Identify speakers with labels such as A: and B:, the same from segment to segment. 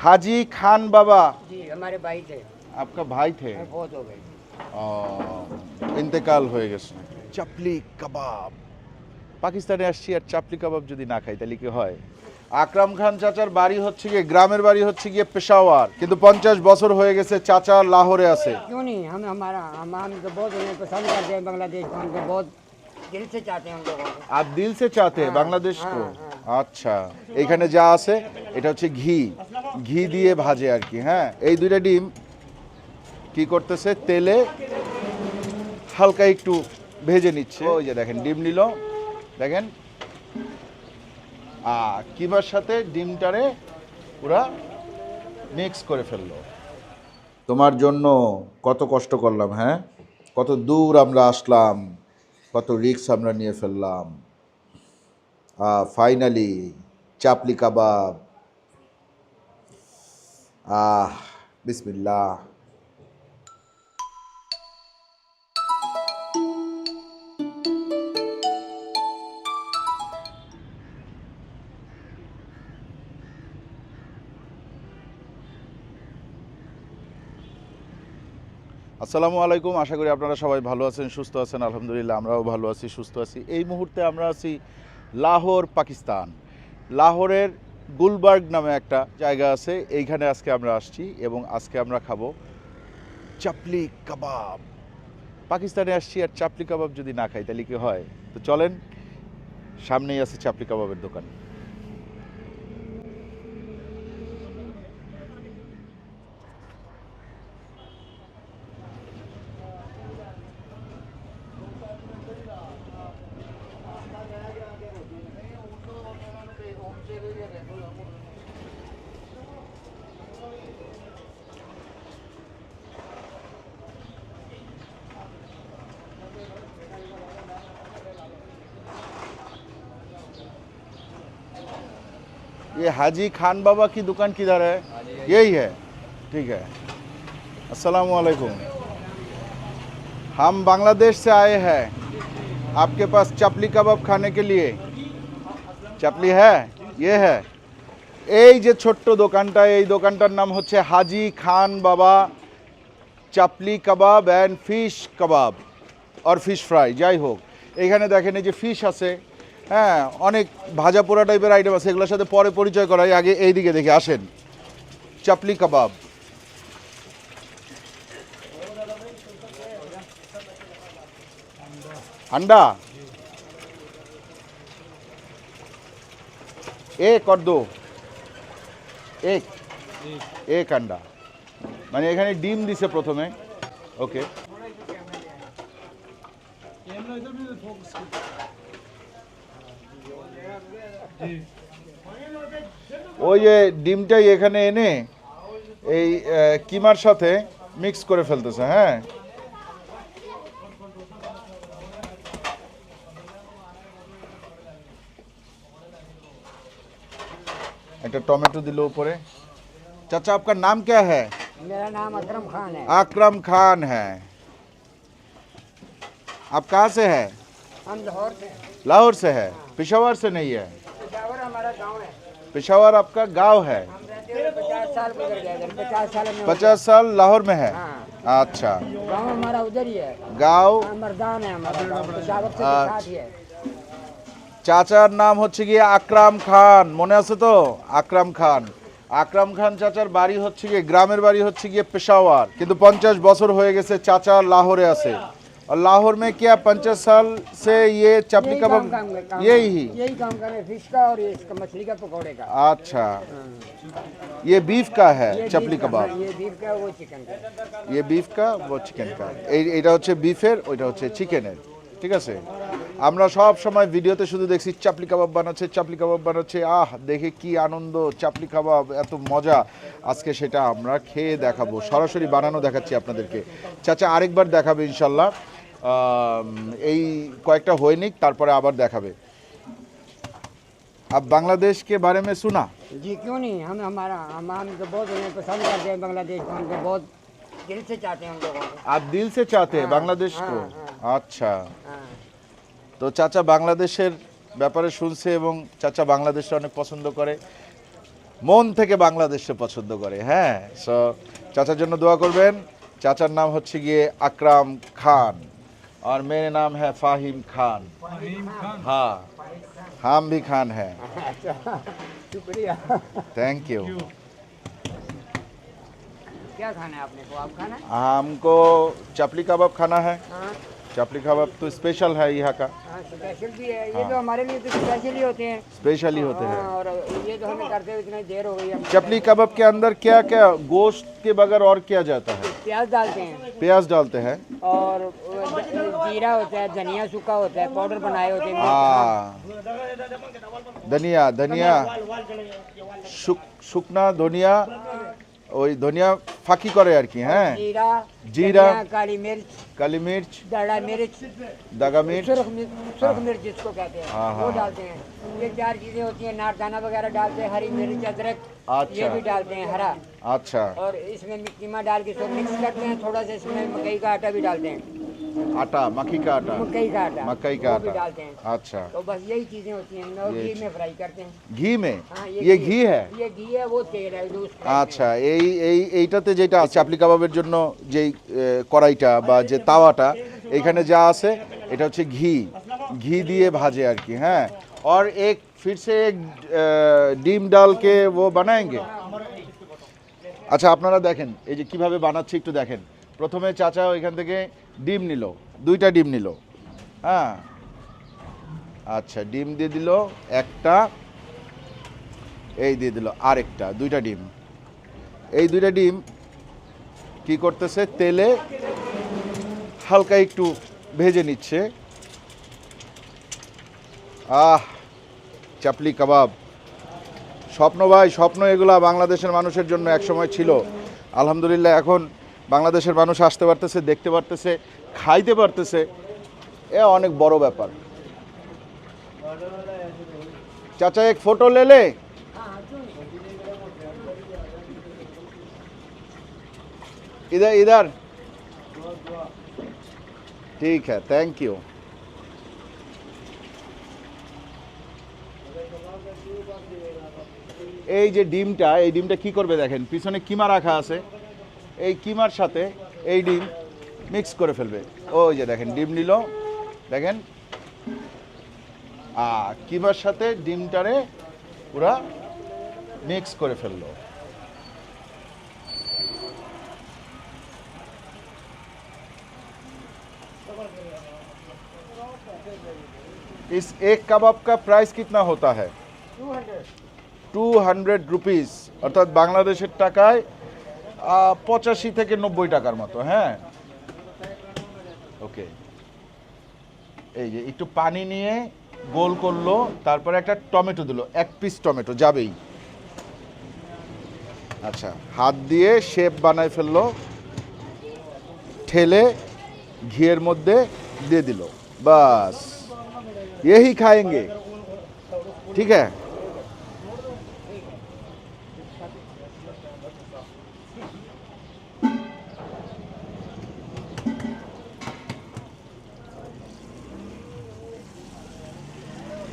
A: हाजी खान बाबा
B: जी हमारे भाई थे
A: आपका भाई थे
B: बहुत हो गए
A: ও, ইন্তেকাল হয়ে গেছে চাপলি কাবাব পাকিস্তানে আসছি আর চাপলি কাবাব যদি না খাই তাহলে কি হয় আকরাম খান চাচার বাড়ি হচ্ছে গিয়ে গ্রামের বাড়ি হচ্ছে গিয়ে পেশাওয়ার কিন্তু পঞ্চাশ বছর হয়ে গেছে চাচা লাহোরে আছে
B: क्यों नहीं हम हमारा हम हम तो बहुत उन्हें पसंद करते हैं बांग्लादेश को उनको बहुत दिल से चाहते हैं उन लोगों को
A: আর আচ্ছা এখানে যা আছে, এটা হচ্ছে ঘি। ঘি দিয়ে ভাজে আর কি হ্যাঁ? এই দুইটা ডিম কি করতেছে? তেলে হালকা একটু ভেজে নিচ্ছে। ওই যে দেখেন, ডিম নিল। দেখেন। আ, কিমার সাথে ডিমটারে পুরা মিক্স করে ফেলল। তোমার জন্য কত কষ্ট করলাম হ্যাঁ? কত দূর আমরা আসলাম, কত রিক্স আমরা নিয়ে ফেললাম। ফাইনালি চাপলি কাবাব আহ, বিসমিল্লাহ। আসসালামু আলাইকুম, আশা করি আপনারা সবাই ভালো আছেন, সুস্থ আছেন, আলহামদুলিল্লাহ, আমরাও ভালো আছি, সুস্থ আছি। এই মুহূর্তে আমরা আছি লাহোর, পাকিস্তান। লাহোরের গুলবার্গ নামে একটা জায়গা আছে, এইখানে আজকে আমরা আসছি এবং আজকে আমরা খাব চাপলি কাবাব। পাকিস্তানে আসছি আর চাপলি কাবাব যদি না খাই, তাহলে কি হয়? তো চলেন, সামনেই আছে চাপলি কাবাবের দোকান। ये हाजी खान बाबा की दुकान किधर है यही है ठीक है अस्सलाम वालेकुम हम बांग्लादेश से आए हैं आपके पास चपली कबाब खाने के लिए চাপলি হ্যাঁ ইয়ে হ্যাঁ এই যে ছোট্ট দোকানটা এই দোকানটার নাম হচ্ছে হাজি খান বাবা চাপলি কাবাব অ্যান্ড ফিশ কাবাব আর ফিশ ফ্রাই যাই হোক এখানে দেখেন এই যে ফিশ আছে হ্যাঁ অনেক ভাজা পোড়া টাইপের আইটেম আছে, এগুলোর সাথে পরে পরিচয় করাই। আগে এই দিকে দেখে আসেন। চাপলি কাবাব। আন্ডা এ করদো এক। এক আন্ডা মানে এখানে ডিম দিছে প্রথমে। ওকে। ওই যে ডিমটাই এখানে এনে এই আহ, কিমার সাথে মিক্স করে ফেলতেছে হ্যাঁ একটা টমেটো দিল উপরে চাচা आपका नाम क्या है
B: मेरा नाम अकरम खान है
A: आक्रम खान है आप कहाँ से है
B: हम लाहौर से हैं।
A: लाहौर से है पिशावर से नहीं है
B: पेशावर हमारा गांव है
A: पिशावर आपका गांव है
B: हम रहते हुए पचास साल गुजर गए इधर पचास साल में
A: पचास साल लाहौर में है
B: हाँ
A: अच्छा
B: गांव हमारा उधर ही है
A: गांव
B: हाँ, मर्दान है हमारा गाँव, पेशावर से
A: हाँ।
B: साथ ही है
A: চাচার নাম হচ্ছে গিয়ে আকরাম খান মনে আছে তো আকরাম খান আকরাম খান চাচার বাড়ি হচ্ছে গিয়ে গ্রামের বাড়ি হচ্ছে গিয়ে পেশাওয়ার কিন্তু পঞ্চাশ বছর হয়ে গেছে চাচা লাহোরে আছে और लाहौर में क्या पंचास साल से ये चपली
B: यही
A: कबाब
B: काम काम काम
A: यही ही
B: यही काम कर रहे हैं, फिश का और ये इसका मछली का पकौड़े का
A: अच्छा ये बीफ का है
B: ये
A: चपली
B: बीफ का,
A: कबाब
B: हाँ, ये बीफ का वो चिकन का
A: ये বিফ কা ও চিকেন কা এই এটা হচ্ছে বিফের ওইটা হচ্ছে চিকেনের ঠিক আছে আমরা সব সময় ভিডিওতে শুধু দেখছি চাপলি কাবাব বানাচ্ছে চাপলি কাবাব বানাচ্ছে আহ দেখে কি আনন্দ চাপলি কাবাব এত মজা আজকে সেটা আমরা খেয়ে দেখাবো সরাসরি বানানো দেখাচ্ছি আপনাদেরকে চাচা আরেকবার দেখাবে ইনশাল্লাহ আম, এই কয়েকটা হয়ে নিক তারপরে আবার দেখাবে अब बांग्लादेश के बारे में सुना
B: जी क्यों नहीं हम हमारा हम हम तो बहुत उन्हें पसंद करते हैं बांग्लादेश को उनको बहुत दिल से चाहते हैं उन लोगों को
A: आप दिल से चाहते हैं
B: हाँ,
A: बांग्लादेश को
B: हाँ,
A: अच्छा
B: हाँ
A: তো চাচা বাংলাদেশের ব্যাপারে শুনছে এবং চাচা বাংলাদেশটা অনেক পছন্দ করে মন থেকে বাংলাদেশে পছন্দ করে হ্যাঁ সো চাচার জন্য দোয়া করবেন চাচার নাম হচ্ছে গিয়ে আকরাম খান और मेरे नाम है फाहिम खान। फाहिम खान? हाँ। हम भी खान है।
B: अच्छा, शुक्रिया।
A: थैंक यू
B: क्या खाना है आपने? को आप खाना
A: हमको चपली कबाब खाना है।
B: हाँ।
A: चपली कबाब तो स्पेशल है यहाँ का।
B: हाँ, स्पेशल भी है। ये हाँ। तो हमारे लिए तो स्पेशल ही होते हैं।
A: स्पेशल ही होते हैं।
B: हाँ, और ये तो हमें करते हुए इतनी देर हो गई
A: चपली कबाब के अंदर क्या क्या गोश्त के बगैर और क्या जाता है?
B: प्याज डालते हैं।
A: प्याज डालते हैं।
B: और जीरा होता है धनिया सूखा होता है पाउडर बनाए होते हैं।
A: धनिया धनिया सुखना धनिया ওই ধনিয়া ফাঁকি করে আর কি হ্যাঁ
B: जीरा
A: जीरा।
B: धनिया, काली मिर्च
A: কালি মির্চ
B: दड़ा मिर्च
A: दागा मिर्च
B: सुरख मिर्च सुरख मिर्च जिसको कहते हैं
A: हाँ,
B: वो
A: हाँ।
B: डालते हैं ये चार चीजें होती हैं नारदाना वगैरह डालते हैं हरी मिर्च अदरक
A: अच्छा।
B: ये भी डालते हैं हरा
A: আচ্ছা
B: और इसमें कीमा डाल के सब मिक्स करते हैं थोड़ा सा इसमें मकई का आटा भी डालते हैं
A: আটা মাখি কা আটা
B: मकई का आटा
A: मकई का
B: वो भी
A: आटा
B: डालते हैं
A: अच्छा
B: तो बस यही चीजें होती हैं और
A: ये
B: घी में फ्राई करते हैं
A: ঘি মে
B: हाँ
A: ये घी है
B: ये घी है वो तेल है जो उसका
A: আচ্ছা এই এই এইটাতে যেটা আছে চাপলি কাবাবের জন্য যেই এ, কড়াইটা বা যে তাওয়াটা এখানে যা আছে এটা হচ্ছে ঘি ঘি দিয়ে ভাজে আর কি হ্যাঁ और एक फिर से एक अ, ডিম ডাল के वो बनाएंगे আচ্ছা আপনারা দেখেন এই যে কিভাবে বানাচ্ছে একটু দেখেন প্রথমে চাচা ওইখান থেকে ডিম নিল, দুইটা ডিম নিল। হ্যাঁ? আচ্ছা ডিম দিয়ে দিল, একটা, এই দিয়ে দিল আরেকটা, দুইটা ডিম। এই দুইটা ডিম কি করতেছে? তেলে হালকা একটু ভেজে নিচ্ছে। আহ, চাপলি কাবাব। স্বপ্ন ভাই, স্বপ্ন এগুলা বাংলাদেশের মানুষের জন্য একসময় ছিল। আলহামদুলিল্লাহ, এখন বাংলাদেশের মানুষ আসতে পারতেছে দেখতে পারতেছে খাইতে পারতেছে এ অনেক বড় ব্যাপার চাচা এক ফটো ले ले इधर इधर ठीक है थैंक यू এই যে ডিমটা এই ডিমটা কি করবে দেখেন পিছনে কিমা রাখা আছে এই কিমার সাথে এই ডিম মিক্স করে ফেলবে ওই যে দেখেন ডিম নিল দেখেন আ কিমার সাথে ডিমটারে পুরা মিক্স করে ফেললো इस एक कबाब का प्राइस कितना होता है
B: two hundred
A: two hundred rupees অর্থাৎ বাংলাদেশের টাকায় আহ, পঁচাশি থেকে নব্বই টাকার মতো হ্যাঁ ওকে এই যে একটু পানি নিয়ে গোল করলো তারপরে একটা টমেটো দিল এক পিস টমেটো যাবেই আচ্ছা হাত দিয়ে শেপ বানায় ফেললো ঠেলে ঘিয়ের মধ্যে দিয়ে দিল বাস यही खाएंगे ठीक है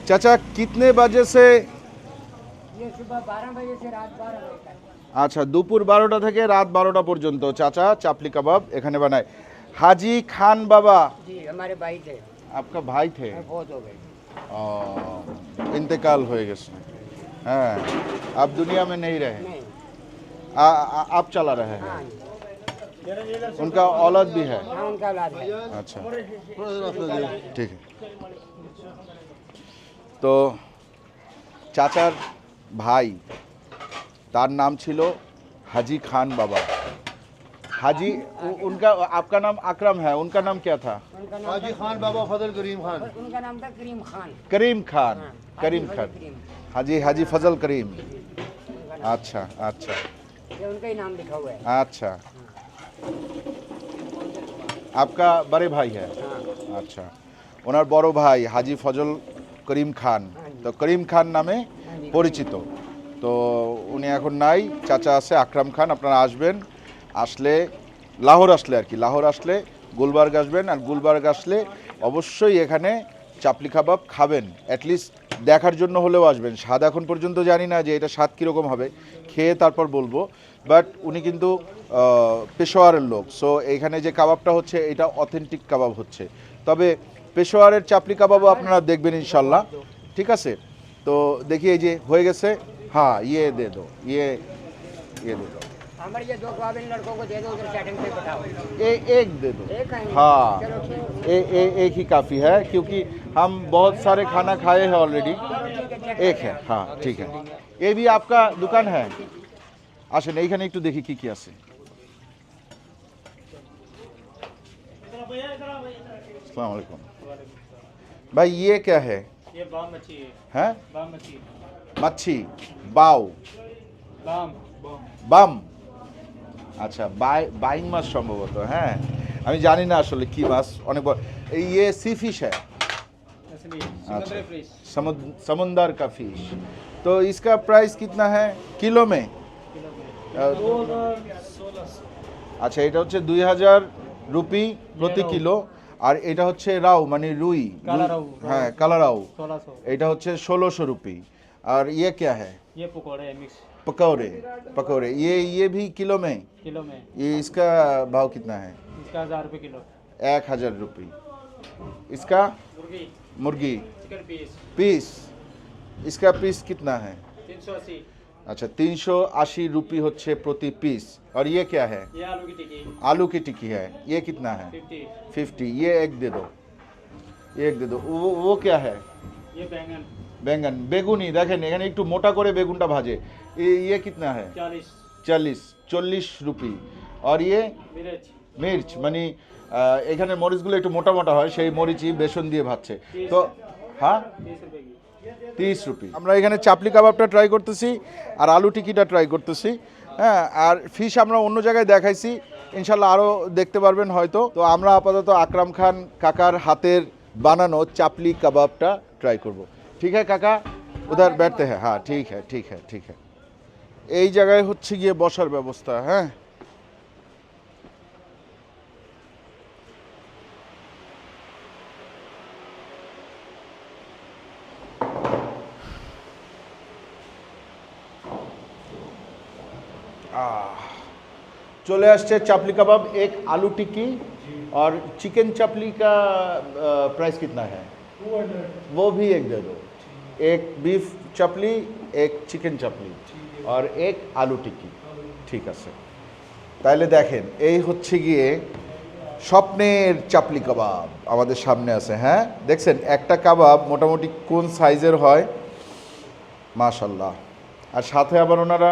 A: चाचा कितने बजे से
B: ये सुबह बारह बजे से रात बारह बजे तक
A: আচ্ছা দুপুর বারোটা থেকে রাত বারোটা পর্যন্ত চাচা চাপলি কাবাব এখানে বানায় হাজি খান বাবা
B: जी हमारे भाई थे
A: आपका भाई थे
B: बहुत हो गए
A: ও, इंतकाल হয়ে গেছে হ্যাঁ आप दुनिया में नहीं रहे
B: नहीं
A: आ, आ, आप चला रहे हैं
B: हाँ
A: उनका औलाद भी है
B: हाँ उनका औलाद है
A: अच्छा ঠিক है তো চাচার ভাই তার নাম ছিল हाजी खान बाबा हाजी उ- उनका आपका नाम अकरम है उनका नाम क्या था
B: उनका नाम
C: हाजी खान बाबा फजल करीम खान
B: उनका नाम था करीम खान
A: करीम खान
B: हाँ,
A: करीम
B: हाजी
A: खान
B: फजल करीम
A: हाजी हाजी फजल करीम
B: उनका नाम-
A: अच्छा अच्छा
B: ये उनका ही नाम लिखा हुआ है
A: अच्छा आपका बड़े भाई है
B: हाँ
A: আচ্ছা ওনার বড় ভাই হাজি ফজল করিম খান। তো করিম খান নামে পরিচিত। তো উনি এখন নাই, চাচা আছে আকরাম খান, আপনারা আসবেন। আসলে লাহোর আসলে আর কি, লাহোর আসলে গুলবার্গ আসবেন আর গুলবার্গ আসলে অবশ্যই এখানে চাপলি কাবাব খাবেন। অ্যাটলিস্ট দেখার জন্য হলেও আসবেন। স্বাদ এখন পর্যন্ত জানি না যে এটা স্বাদ কীরকম হবে, খেয়ে তারপর বলব। বাট উনি কিন্তু পেশোয়ারের লোক। সো এইখানে যে কাবাবটা হচ্ছে, এটা অথেন্টিক কাবাব হচ্ছে। তবে পেশোয়ারের চাপলি কাবাবও আপনারা দেখবেন ইনশাল্লাহ ঠিক আছে তো দেখি এই যে হয়ে গেছে হ্যাঁ ইয়ে দে দো ইয়ে ইয়ে দে দো
B: हमारे ये दो कबाब इन लड़कों को दे दो उधर सेटिंग पे बैठाओ
A: ए, एक दे दो
B: एक है
A: हाँ
B: चलो ठीक
A: ए, ए, एक ही काफ़ी है क्योंकि हम बहुत सारे खाना खाए हैं ऑलरेडी एक है हाँ ठीक है ये भी आपका दुकान है আসেন এইখানে একটু দেখি কি কি আছে अस्सलाम वालेकुम भाई ये क्या है
C: ये बाम मच्छी है
A: हैं
C: बाम मच्छी
A: মাছি বাও
C: बाम बाम
A: বাম আচ্ছা বাই বাইং মাছ সম্ভবত হ্যাঁ আমি জানি না আসলে কি মাছ অনেক বড় এই ইয়ে সি ফিশ হ্যাঁ
C: असली
A: अच्छा
C: समुद्री फिश
A: समुद्र समुंदर का फिश तो इसका प्राइस कितना है किलो में
C: किलो में
A: अ,
C: दो हजार सोलह
A: আচ্ছা এটা হচ্ছে দুই হাজার রুপি প্রতি
C: রাউ।
A: কিলো আর এটা হচ্ছে রাও মানে রুই
C: কালা
A: রুই-
C: রাউ।
A: হ্যাঁ কালারাও
C: सोलह सौ
A: এটা হচ্ছে ষোলোশো রুপি আর ইয়ে क्या है
C: ये पकौड़े है मिक्स
A: पकौड़े पकौड़े ये ये भी किलो में
C: किलो में
A: ये इसका भाव कितना है
C: इसका हजार रुपये किलो
A: एक हजार रुपी इसका
C: मुर्गी
A: मुर्गी
C: चिकन पीस
A: पीस इसका पीस कितना है
C: तीन सौ अस्सी
A: अच्छा तीन सौ अस्सी रुपी होच्छे प्रति पीस और ये क्या है
C: ये आलू की टिक्की
A: आलू की टिक्की है ये कितना है
C: फिफ्टी
A: फिफ्टी ये एक दे दो ये एक दे दो वो वो क्या है
C: ये बैंगन
A: বেঙ্গন বেগুনি দেখেন এখানে একটু মোটা করে বেগুনটা ভাজে ये ये कितना है
C: चालीस
A: চাল্লিশ চল্লিশ রুপি আর ইয়ে
C: मिर्च
A: মির্চ মানে আহ, এখানে মরিচগুলো একটু মোটা মোটা হয় সেই মরিচই বেসন দিয়ে ভাজছে তো হ্যাঁ
C: तीस रुपये की
A: তিরিশ রুপি। আমরা এখানে চাপলি কাবাবটা ট্রাই করতেছি, আর আলু টিকিটা ট্রাই করতেছি। হ্যাঁ আর ফিশ আমরা অন্য জায়গায় দেখাইছি ইনশাল্লাহ আরও দেখতে পারবেন হয়তো। তো আমরা আপাতত আকরাম খান কাকার হাতের বানানো চাপলি কাবাবটা ট্রাই করব। ঠিক হ্যাঁ কাকা? ওদের ব্যর্থ হ্যাঁ হ্যাঁ ঠিক হ্যাঁ ঠিক হ্যাঁ ঠিক হ্যাঁ। এই জায়গায় হচ্ছে গিয়ে বসার ব্যবস্থা হ্যাঁ। आह, चले আসছে चापली कबाब एक आलू टिक्की और चिकन चापली का अ, प्राइस कितना है वो भी एक दे दो एक बीफ चापली एक चिकन चापली और एक আলু টিক্কি ঠিক আছে তাইলে দেখেন এই হচ্ছে গিয়ে স্বপ্নের চাপলি কাবাব আমাদের সামনে আছে হ্যাঁ দেখছেন একটা কাবাব মোটামুটি কোন সাইজের হয় মাশাল্লাহ আর সাথে আবার ওনারা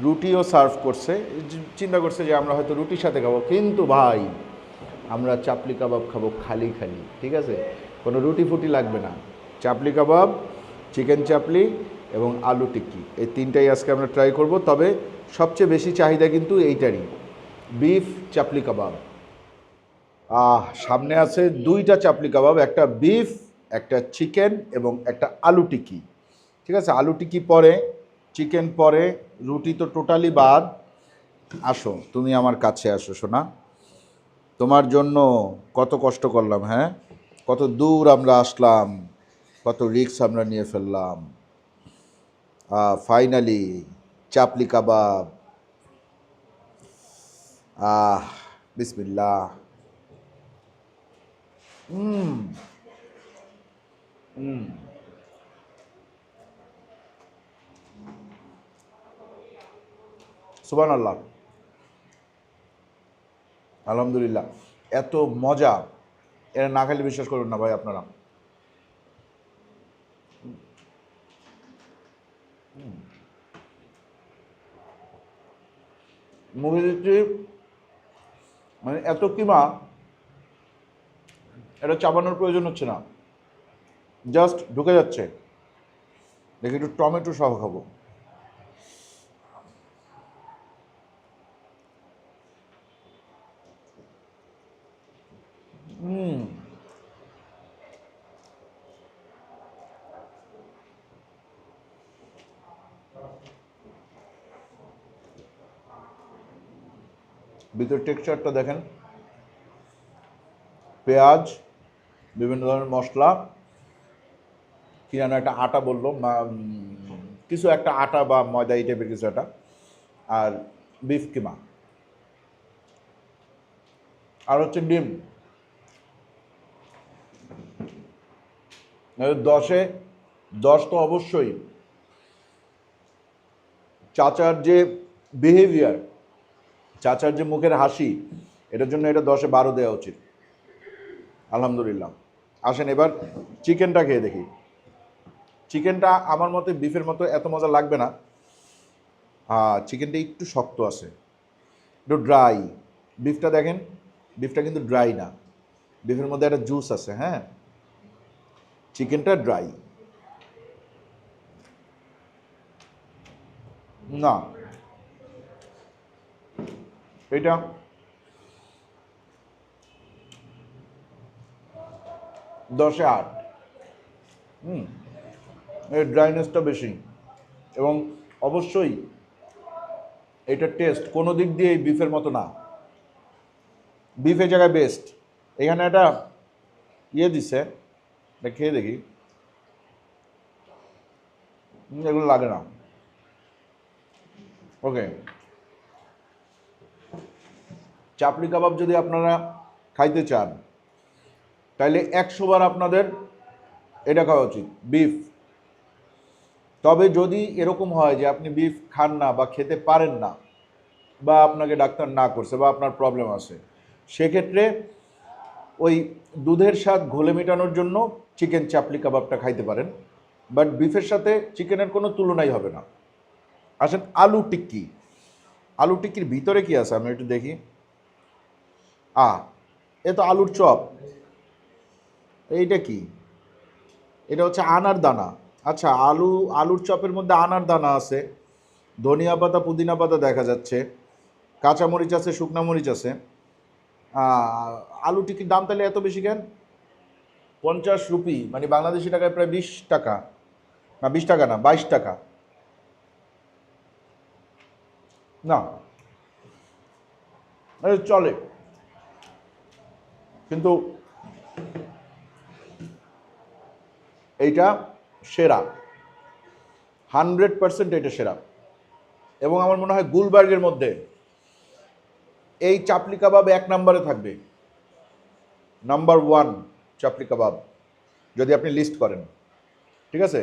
A: রুটিও সার্ভ করছে। চিন্তা করছে যে আমরা হয়তো রুটির সাথে খাব, কিন্তু ভাই, আমরা চাপলি কাবাব খাব খালি খালি, ঠিক আছে? কোনো রুটি ফুটি লাগবে না। চাপলি কাবাব, চিকেন চাপলি এবং আলু টিক্কি, এই তিনটাই আজকে আমরা ট্রাই করব। তবে সবচেয়ে বেশি চাহিদা কিন্তু এইটারই বিফ চাপলি কাবাব। আহ, সামনে আছে দুইটা চাপলি কাবাব, একটা বিফ একটা চিকেন এবং একটা আলু টিক্কি, ঠিক আছে? আলু টিক্কি পরে চিকেন পরে, রুটি তো টোটালি বাদ। আসো, তুমি আমার কাছে আসো, সোনা। তোমার জন্য কত কষ্ট করলাম হ্যাঁ? কত দূর আমরা আসলাম, কত রিক্স আমরা নিয়ে ফেললাম। ফাইনালি চাপলি কাবাব। আহ, বিসমিল্লাহ। হুম হুম সুবান আল্লাহ আলহামদুলিল্লাহ। এত মজা। এরা না খেলে বিশ্বাস করুন না ভাই আপনারা। মুখে মানে এত কিমা, এটা চাবানোর প্রয়োজন হচ্ছে না। জাস্ট ঢুকে যাচ্ছে। দেখি একটু টমেটো সহ খাব। ভিতর টেক্সচারটা দেখেন, পেঁয়াজ, বিভিন্ন ধরনের মশলা, কি যেন একটা আটা বলল কিছু একটা আটা বা ময়দা এই টাইপের কিছু একটা, আর বিফ কিমা। আর হচ্ছে ডিম। দশে, দশ তো অবশ্যই। চাচার যে বিহেভিয়ার চাচার যে মুখের হাসি, এটার জন্য এটা দশে বারো দেওয়া উচিত। আলহামদুলিল্লাহ। আসেন, এবার চিকেনটা খেয়ে দেখি। চিকেনটা আমার মতে বিফের মতো এত মজা লাগবে না। হ্যাঁ চিকেনটা একটু শক্ত আছে। একটু ড্রাই বিফটা দেখেন বিফটা কিন্তু ড্রাই না। বিফের মধ্যে একটা জুস আছে হ্যাঁ? চিকেনটা ড্রাই না। এটা দশে আট। হুম, এর ড্রাইনেসটা বেশি। এবং অবশ্যই এটার টেস্ট কোনো দিক দিয়ে বিফের মতো না। বিফের জায়গায় বেস্ট এখানে একটা ইয়ে দিছে, এটা খেয়ে দেখি। এগুলো লাগে না। ওকে চাপড়ি কাবাব যদি আপনারা খাইতে চান তাহলে একশো বার আপনাদের এটা খাওয়া উচিত, বিফ। তবে যদি এরকম হয় যে আপনি বিফ খান না বা খেতে পারেন না বা আপনাকে ডাক্তার না করছে বা আপনার প্রবলেম আছে, সেক্ষেত্রে ওই দুধের স্বাদ ঘোলে মেটানোর জন্য চিকেন চাপলি কাবাবটা খাইতে পারেন। বাট বিফের সাথে চিকেনের কোনো তুলনাই হবে না। আসেন আলু টিক্কি। আলু টিক্কির ভিতরে কি আছে? আমি একটু দেখি। আ এ তো আলুর চপ। এইটা কি? এটা হচ্ছে আনার দানা। আচ্ছা আলু আলুর চপের মধ্যে আনার দানা আছে। ধনিয়া পাতা পুদিনা পাতা দেখা যাচ্ছে। কাঁচা মরিচ আছে শুকনা মরিচ আছে। আহ, আলু টিকির দাম তাহলে এত বেশি কেন? পঞ্চাশ রুপি মানে বাংলাদেশি টাকায় প্রায় বিশ টাকা। না বিশ টাকা না বাইশ টাকা। না। চলে। কিন্তু এইটা সেরা। হান্ড্রেড পার্সেন্ট এটা সেরা। এবং আমার মনে হয় গুলবার্গের মধ্যে এই চাপলি কাবাব এক নম্বরে থাকবে। নাম্বার ওয়ান চাপলি কাবাব, যদি আপনি লিস্ট করেন। ঠিক আছে?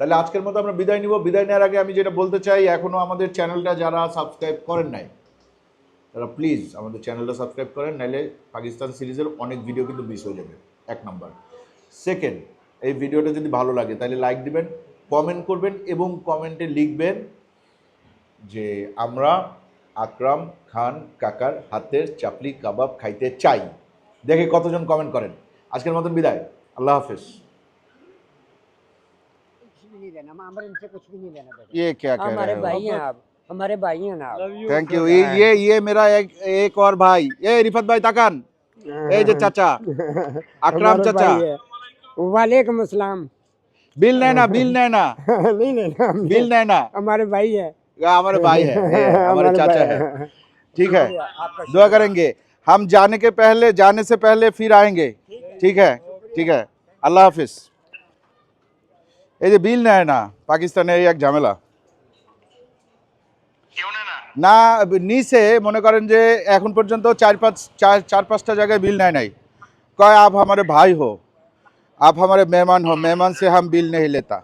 A: তাহলে আজকের মতো আমরা বিদায় নিব। বিদায় নেওয়ার আগে আমি যেটা বলতে চাই এখনও আমাদের চ্যানেলটা যারা সাবস্ক্রাইব করেন নাই তারা প্লিজ আমাদের চ্যানেলটা সাবস্ক্রাইব করেন নাহলে পাকিস্তান সিরিজের অনেক ভিডিও কিন্তু মিস হয়ে যাবে এক নাম্বার সেকেন্ড এই ভিডিওটা যদি ভালো লাগে তাহলে লাইক দিবেন কমেন্ট করবেন এবং কমেন্টে লিখবেন যে আমরা আকরাম খান কাকার হাতের চাপলি কাবাব খাইতে চাই দেখে কতজন কমেন্ট করেন আজকের মতন বিদায় আল্লাহ হাফেজ
B: कुछ भी नहीं लेना हमारे इनसे कुछ भी नहीं लेना बेटा
A: ये क्या
B: हमारे भाई हैं आप हमारे भाई हैं ना आप
A: থ্যাংক ইউ ये ये ये मेरा एक एक और भाई ए रिफत भाई ताकान এই যে চাচা আকরাম
B: हमारे
A: चाचा
B: भाई है। वालेकुम अस्सलाम
A: बिल नैना बिल नैना
B: नहीं लेना हमने।
A: बिल नैना
B: हमारे भाई है
A: ये हमारे भाई है ये हमारे चाचा
B: भाई
A: है ठीक है
B: आपका
A: दुआ करेंगे हम जाने के पहले जाने से पहले फिर आएंगे ठीक है ঠিক है আল্লাহ হাফিজ এই যে বিল নেয় না পাকিস্তানে এই এক ঝামেলা না নিচে মনে করেন যে এখন পর্যন্ত চার পাঁচ চার চার পাঁচটা জায়গায় বিল নেয় নাই কয় आप हमारे भाई हो आप हमारे मेहमान हो मेहमान से हम बिल नहीं लेता